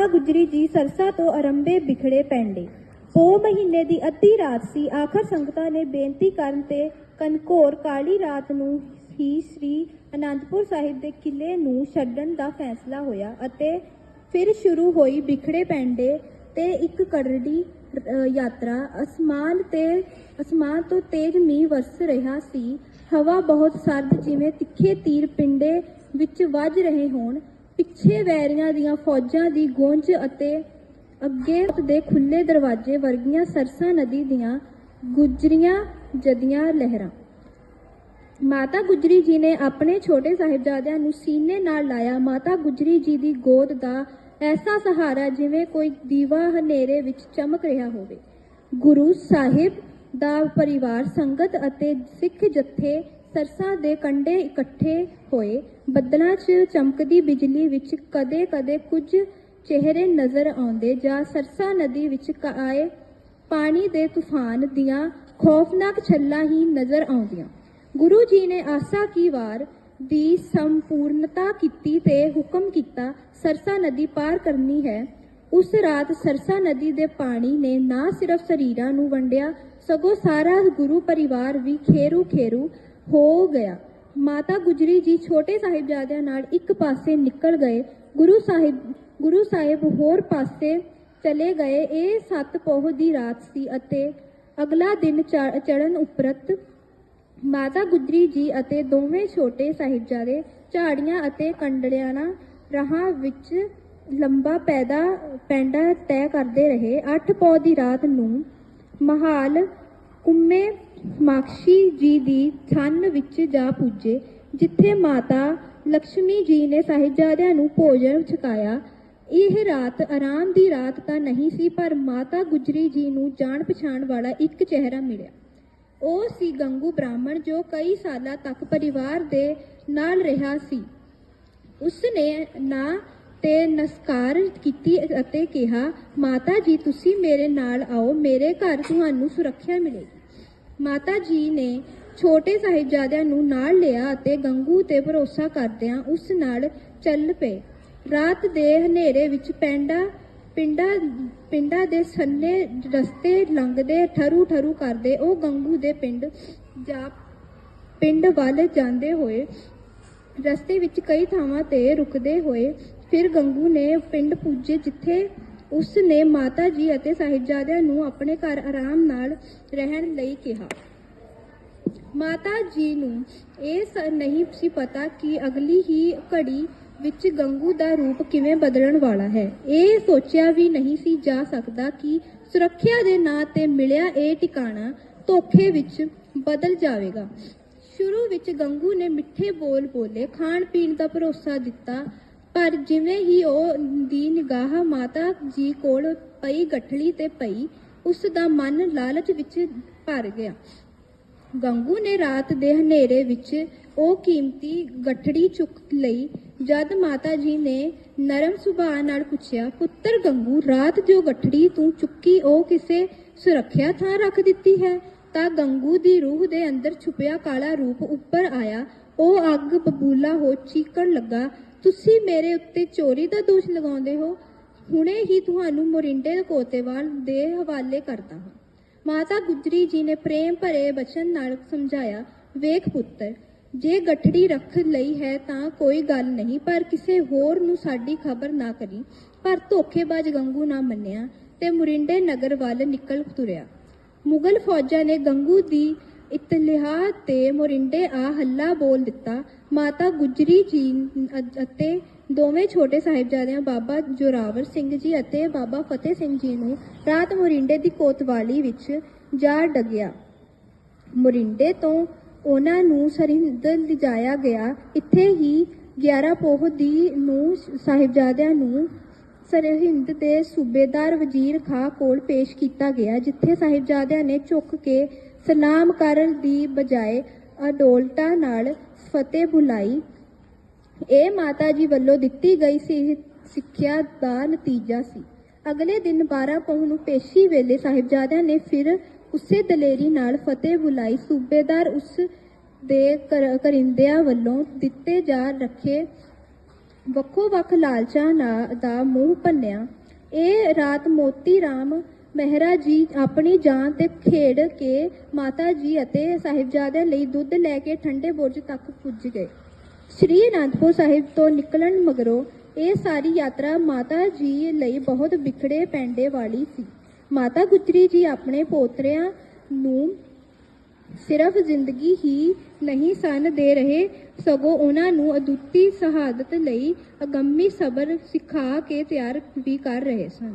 ਮਾਤਾ ਗੁਜਰੀ ਜੀ ਸਰਸਾ ਤੋਂ ਅਰੰਭੇ ਬਿਖੜੇ ਪੈਂਡੇ ਪੋ ਮਹੀਨੇ ਦੀ ਅੱਧੀ ਰਾਤ ਸੀ, ਆਖਰ ਸੰਗਤਾਂ ਨੇ ਬੇਨਤੀ ਕਰਨ ਤੇ ਕਨਕੋਰ ਕਾਲੀ ਰਾਤ ਨੂੰ ਹੀ ਸ੍ਰੀ ਅਨੰਦਪੁਰ ਸਾਹਿਬ ਦੇ ਕਿਲੇ ਨੂੰ ਛੱਡਣ ਦਾ ਫੈਸਲਾ ਹੋਇਆ ਅਤੇ ਫਿਰ ਸ਼ੁਰੂ ਹੋਈ ਬਿਖੜੇ ਪੈਂਡੇ ਤੇ ਇੱਕ ਕਰੜੀ ਯਾਤਰਾ। ਅਸਮਾਨ ਤੇ, ਅਸਮਾਨ ਤੋਂ ਤੇਜ਼ ਮੀਂਹ ਵਰਸ ਰਿਹਾ ਸੀ। ਹਵਾ ਬਹੁਤ ਸਰਦ, ਜਿਵੇਂ ਤਿੱਖੇ ਤੀਰ ਪਿੰਡੇ ਵਿੱਚ ਵੱਜ ਰਹੇ ਹੋਣ। ਪਿੱਛੇ ਵੈਰੀਆਂ ਦੀਆਂ ਫੌਜਾਂ ਦੀ ਗੂੰਜ ਅਤੇ ਅੱਗੇ ਦੇ ਖੁੱਲੇ ਦਰਵਾਜ਼ੇ ਵਰਗੀਆਂ ਸਰਸਾ ਨਦੀ ਦੀਆਂ ਗੁਜਰੀਆਂ ਜਦੀਆਂ ਲਹਿਰਾਂ। ਮਾਤਾ ਗੁਜਰੀ ਜੀ ਨੇ ਆਪਣੇ ਛੋਟੇ ਸਾਹਿਬਜ਼ਾਦਿਆਂ ਨੂੰ ਸੀਨੇ ਨਾਲ ਲਾਇਆ। ਮਾਤਾ ਗੁਜਰੀ ਜੀ ਦੀ ਗੋਦ ਦਾ ਐਸਾ ਸਹਾਰਾ ਜਿਵੇਂ ਕੋਈ ਦੀਵਾ ਹਨੇਰੇ ਵਿੱਚ ਚਮਕ ਰਿਹਾ ਹੋਵੇ। ਗੁਰੂ ਸਾਹਿਬ ਦਾ ਪਰਿਵਾਰ, ਸੰਗਤ ਅਤੇ ਸਿੱਖ ਜਥੇ ਸਰਸਾ ਦੇ ਕੰਢੇ ਇਕੱਠੇ ਹੋਏ, ਬੱਦਲਾਂ 'ਚ ਚਮਕਦੀ ਬਿਜਲੀ ਵਿੱਚ ਕਦੇ-ਕਦੇ ਕੁਝ ਚਿਹਰੇ ਨਜ਼ਰ ਆਉਂਦੇ ਜਾਂ ਸਰਸਾ ਨਦੀ ਵਿੱਚ ਆਏ ਪਾਣੀ ਦੇ ਤੂਫਾਨ ਦੀਆਂ ਖੌਫਨਾਕ ਛੱਲਾਂ ਹੀ ਨਜ਼ਰ ਆਉਂਦੀਆਂ। ਗੁਰੂ ਜੀ ਨੇ ਆਸਾ ਕੀ ਵਾਰ ਦੀ ਸੰਪੂਰਨਤਾ ਕੀਤੀ ਤੇ ਹੁਕਮ ਕੀਤਾ, ਸਰਸਾ ਨਦੀ ਪਾਰ ਕਰਨੀ ਹੈ। ਉਸ ਰਾਤ ਸਰਸਾ ਨਦੀ ਦੇ ਪਾਣੀ ਨੇ ਨਾ ਸਿਰਫ ਸਰੀਰਾਂ ਨੂੰ ਵੰਡਿਆ, ਸਗੋਂ ਸਾਰਾ ਗੁਰੂ ਪਰਿਵਾਰ ਵੀ ਖੇਰੂ ਖੇਰੂ ਹੋ ਗਿਆ। ਮਾਤਾ ਗੁਜਰੀ ਜੀ ਛੋਟੇ ਸਾਹਿਬਜ਼ਾਦਿਆਂ ਨਾਲ ਇੱਕ ਪਾਸੇ ਨਿਕਲ ਗਏ। ਗੁਰੂ ਸਾਹਿਬ ਗੁਰੂ ਸਾਹਿਬ ਹੋਰ ਪਾਸੇ ਚਲੇ ਗਏ। ਇਹ ਸੱਤ ਪੋਹ ਦੀ ਰਾਤ ਸੀ ਅਤੇ ਅਗਲਾ ਦਿਨ ਚੜਨ ਉਪਰਤ ਮਾਤਾ ਗੁਜਰੀ ਜੀ ਅਤੇ ਦੋਵੇਂ ਛੋਟੇ ਸਾਹਿਬਜ਼ਾਦੇ ਝਾੜੀਆਂ ਅਤੇ ਕੰਡੜਿਆਣਾ ਰਾਹਾਂ ਵਿੱਚ ਲੰਬਾ ਪੈਦਾ, ਪੈਂਡਾ ਤੈਅ ਕਰਦੇ ਰਹੇ। 8 ਪੌ ਦੀ ਰਾਤ ਨੂੰ ਮਹਾਲ ਕੁੰਮੇ ਮਾਕਸ਼ੀ ਜੀ ਦੀ ਛੰਨ ਵਿੱਚ ਜਾ ਪੁੱਜੇ, ਜਿੱਥੇ ਮਾਤਾ ਲక్ష్ਮੀ ਜੀ ਨੇ ਸਾਹਿਬਜ਼ਾਦਿਆਂ ਨੂੰ ਭੋਜਨ ਛਕਾਇਆ। ਇਹ ਰਾਤ ਆਰਾਮ ਦੀ ਰਾਤ ਤਾਂ ਨਹੀਂ ਸੀ, ਪਰ ਮਾਤਾ ਗੁਜਰੀ ਜੀ ਨੂੰ ਜਾਣ ਪਛਾਣ ਵਾਲਾ ਇੱਕ ਚਿਹਰਾ ਮਿਲਿਆ। ਉਹ ਸੀ ਗੰਗੂ ਬ੍ਰਾਹਮਣ, ਜੋ ਕਈ ਸਾਲਾਂ ਤੱਕ ਪਰਿਵਾਰ ਦੇ ਨਾਲ ਰਿਹਾ ਸੀ। ਉਸ ਨੇ ਨਾ ਤੇ ਨਸਕਾਰ ਕੀਤੀ ਅਤੇ ਕਿਹਾ, ਮਾਤਾ ਜੀ, ਤੁਸੀਂ ਮੇਰੇ ਨਾਲ ਆਓ, ਮੇਰੇ ਘਰ ਤੁਹਾਨੂੰ ਸੁਰੱਖਿਆ ਮਿਲੇਗੀ। ਮਾਤਾ ਜੀ ਨੇ ਛੋਟੇ ਸਾਹਿਬਜ਼ਾਦਿਆਂ ਨੂੰ ਨਾਲ ਲਿਆ ਅਤੇ ਗੰਗੂ ਤੇ ਭਰੋਸਾ ਕਰਦਿਆਂ ਉਸ ਨਾਲ ਚੱਲ ਪਏ। ਰਾਤ ਦੇ ਹਨੇਰੇ ਵਿੱਚ ਪੈਂਡਾ, ਪਿੰਡਾ, ਪਿੰਡਾਂ ਦੇ ਸੰਨੇ ਰਸਤੇ ਲੰਘਦੇ ਠਰੂ ਠਰੂ ਕਰਦੇ ਉਹ ਗੰਗੂ ਦੇ ਪਿੰਡ ਜਾ, ਪਿੰਡ ਵੱਲ ਜਾਂਦੇ ਹੋਏ, ਰਸਤੇ ਵਿੱਚ ਕਈ ਥਾਵਾਂ ਤੇ ਰੁਕਦੇ ਹੋਏ ਫਿਰ ਗੰਗੂ ਨੇ ਪਿੰਡ ਪੁੱਜੇ ਜਿੱਥੇ ਉਸ ਨੇ ਮਾਤਾ ਜੀ ਅਤੇ ਸਾਹਿਬਜ਼ਾਦਿਆਂ ਨੂੰ ਆਪਣੇ ਘਰ ਆਰਾਮ ਨਾਲ ਰਹਿਣ ਲਈ ਕਿਹਾ। ਮਾਤਾ ਜੀ ਨੂੰ ਇਹ ਨਹੀਂ ਸੀ ਪਤਾ ਕਿ ਅਗਲੀ ਹੀ ਘੜੀ ਵਿੱਚ ਗੰਗੂ ਦਾ ਰੂਪ ਕਿਵੇਂ ਬਦਲਣ ਵਾਲਾ ਹੈ। ਇਹ ਸੋਚਿਆ ਵੀ ਨਹੀਂ ਸੀ ਜਾ ਸਕਦਾ ਕਿ ਸੁਰੱਖਿਆ ਦੇ ਨਾਂ ਤੇ ਮਿਲਿਆ ਇਹ ਟਿਕਾਣਾ ਧੋਖੇ ਵਿੱਚ ਬਦਲ ਜਾਵੇਗਾ। ਸ਼ੁਰੂ ਵਿੱਚ ਗੰਗੂ ਨੇ ਮਿੱਠੇ ਬੋਲ ਬੋਲੇ ਖਾਣ ਪੀਣ ਦਾ ਭਰੋਸਾ ਦਿੱਤਾ ਪਰ ਜਿਵੇਂ ਹੀ ਉਹ ਦੀ ਨਿਗਾਹ ਮਾਤਾ ਜੀ ਕੋਲ ਪਈ ਗੱਠੜੀ ਤੇ ਪਈ, ਉਸ ਦਾ ਮਨ ਲਾਲਚ ਵਿੱਚ ਭਰ ਗਿਆ। ਗੰਗੂ ਨੇ ਰਾਤ ਦੇ ਹਨੇਰੇ ਵਿੱਚ ਉਹ ਕੀਮਤੀ ਗੱਠੜੀ ਚੁੱਕ ਲਈ, ਜਦ ਮਾਤਾ ਜੀ ਨੇ ਨਰਮ ਸੁਭਾਅ ਨਾਲ ਪੁੱਛਿਆ, ਪੁੱਤਰ ਗੰਗੂ, ਰਾਤ ਜੋ ਗੱਠੜੀ ਤੂੰ ਚੁੱਕੀ, ਉਹ ਕਿਸੇ ਸੁਰੱਖਿਆ ਥਾਂ ਰੱਖ ਦਿੱਤੀ ਹੈ? ਤਾਂ ਗੰਗੂ ਦੀ ਰੂਹ ਦੇ ਅੰਦਰ ਛੁਪਿਆ ਕਾਲਾ ਰੂਪ ਉੱਪਰ ਆਇਆ। ਉਹ ਅੱਗ ਬਬੂਲਾ ਹੋ ਚੀਕਣ ਲੱਗਾ। ਤੁਸੀਂ ਮੇਰੇ ਉੱਤੇ ਚੋਰੀ ਦਾ ਦੋਸ਼ ਲਗਾਉਂਦੇ ਹੋ। ਹੁਣੇ ਹੀ ਤੁਹਾਨੂੰ ਮੋਰਿੰਡੇ ਕੋਤੇਵਾਲ ਦੇ ਹਵਾਲੇ ਕਰਦਾ ਹਾਂ। ਮਾਤਾ ਗੁਜਰੀ ਜੀ ਨੇ ਪ੍ਰੇਮ ਭਰੇ ਬਚਨ ਨਾਲ ਸਮਝਾਇਆ, ਵੇਖ ਪੁੱਤਰ, ਜੇ ਗੱਠੜੀ ਰੱਖ ਲਈ ਹੈ ਤਾਂ ਕੋਈ ਗੱਲ ਨਹੀਂ, ਪਰ ਕਿਸੇ ਹੋਰ ਨੂੰ ਸਾਡੀ ਖਬਰ ਨਾ ਕਰੀ। ਪਰ ਧੋਖੇਬਾਜ਼ ਗੰਗੂ ਨਾ ਮੰਨਿਆ ਤੇ ਮੁਰਿੰਡੇ ਨਗਰ ਵੱਲ ਨਿਕਲ ਤੁਰਿਆ। ਮੁਗਲ ਫੌਜਾਂ ਨੇ ਗੰਗੂ ਦੀ ਇਤਲਾਹ ਤੇ ਮੋਰਿੰਡੇ ਆ ਹੱਲਾ ਬੋਲ ਦਿੱਤਾ ਮਾਤਾ ਗੁਜਰੀ ਜੀ ਅਤੇ ਦੋਵੇਂ ਛੋਟੇ ਸਾਹਿਬਜ਼ਾਦਿਆਂ ਬਾਬਾ ਜੋਰਾਵਰ ਸਿੰਘ ਜੀ ਅਤੇ ਬਾਬਾ ਫਤਿਹ ਸਿੰਘ ਜੀ ਨੂੰ ਰਾਤ ਮੋਰਿੰਡੇ ਦੀ ਕੋਤਵਾਲੀ ਵਿੱਚ ਜਾ ਡਗਿਆ। ਮੋਰਿੰਡੇ ਤੋਂ ਉਹਨਾਂ ਨੂੰ ਸਰਹਿੰਦ ਲਿਜਾਇਆ ਗਿਆ। ਇੱਥੇ ਹੀ 11 ਪੋਹ ਦੀ ਨੂੰ ਸਾਹਿਬਜ਼ਾਦਿਆਂ ਨੂੰ ਸਰਹਿੰਦ ਦੇ ਸੂਬੇਦਾਰ ਵਜ਼ੀਰ ਖਾਂ ਕੋਲ ਪੇਸ਼ ਕੀਤਾ ਗਿਆ, ਜਿੱਥੇ ਸਾਹਿਬਜ਼ਾਦਿਆਂ ਨੇ ਝੁੱਕ ਕੇ ਸਲਾਮ ਕਰਨ ਦੀ ਬਜਾਏ ਅਡੋਲਟਾ ਨਾਲ ਫਤਿਹ ਬੁਲਾਈ। ਇਹ ਮਾਤਾ ਜੀ ਵੱਲੋਂ ਦਿੱਤੀ ਗਈ ਸੀ, ਸਿੱਖਿਆ ਦਾ ਨਤੀਜਾ ਸੀ। ਅਗਲੇ ਦਿਨ 12 ਪਹੁ ਨੂੰ ਪੇਸ਼ੀ ਵੇਲੇ ਸਾਹਿਬਜ਼ਾਦਿਆਂ ਨੇ ਫਿਰ ਉਸੇ ਦਲੇਰੀ ਨਾਲ ਫਤਿਹ ਬੁਲਾਈ। ਸੂਬੇਦਾਰ ਉਸ ਦੇ ਕਰਿੰਦਿਆਂ ਵੱਲੋਂ ਦਿੱਤੇ ਜਾ ਰੱਖੇ ਵੱਖੋ ਵੱਖ ਲਾਲਚਾਂ ਨਾ- ਦਾ ਮੂੰਹ ਭੰਨਿਆ। ਇਹ ਰਾਤ ਮੋਤੀ ਰਾਮ ਮਹਿਰਾ ਜੀ ਆਪਣੀ ਜਾਨ ਤੇ ਖੇਡ ਕੇ ਮਾਤਾ ਜੀ ਅਤੇ ਸਾਹਿਬਜ਼ਾਦਿਆਂ ਲਈ ਦੁੱਧ ਲੈ ਕੇ ਠੰਡੇ ਬੁਰਜ ਤੱਕ ਪੁੱਜ ਗਏ। ਸ਼੍ਰੀ ਅਨੰਦਪੁਰ ਸਾਹਿਬ ਤੋਂ ਨਿਕਲਣ ਮਗਰੋਂ ਇਹ ਸਾਰੀ ਯਾਤਰਾ ਮਾਤਾ ਜੀ ਲਈ ਬਹੁਤ ਵਿਖੜੇ ਪੈਂਡੇ ਵਾਲੀ ਸੀ। ਮਾਤਾ ਗੁਜਰੀ ਜੀ ਆਪਣੇ ਪੋਤਰਿਆਂ ਨੂੰ ਸਿਰਫ ਜ਼ਿੰਦਗੀ ਹੀ ਨਹੀਂ ਸਨ ਦੇ ਰਹੇ, ਸਗੋਂ ਉਹਨਾਂ ਨੂੰ ਅਦੁੱਤੀ ਸ਼ਹਾਦਤ ਲਈ ਅਗੰਮੀ ਸਬਰ ਸਿਖਾ ਕੇ ਤਿਆਰ ਵੀ ਕਰ ਰਹੇ ਸਨ।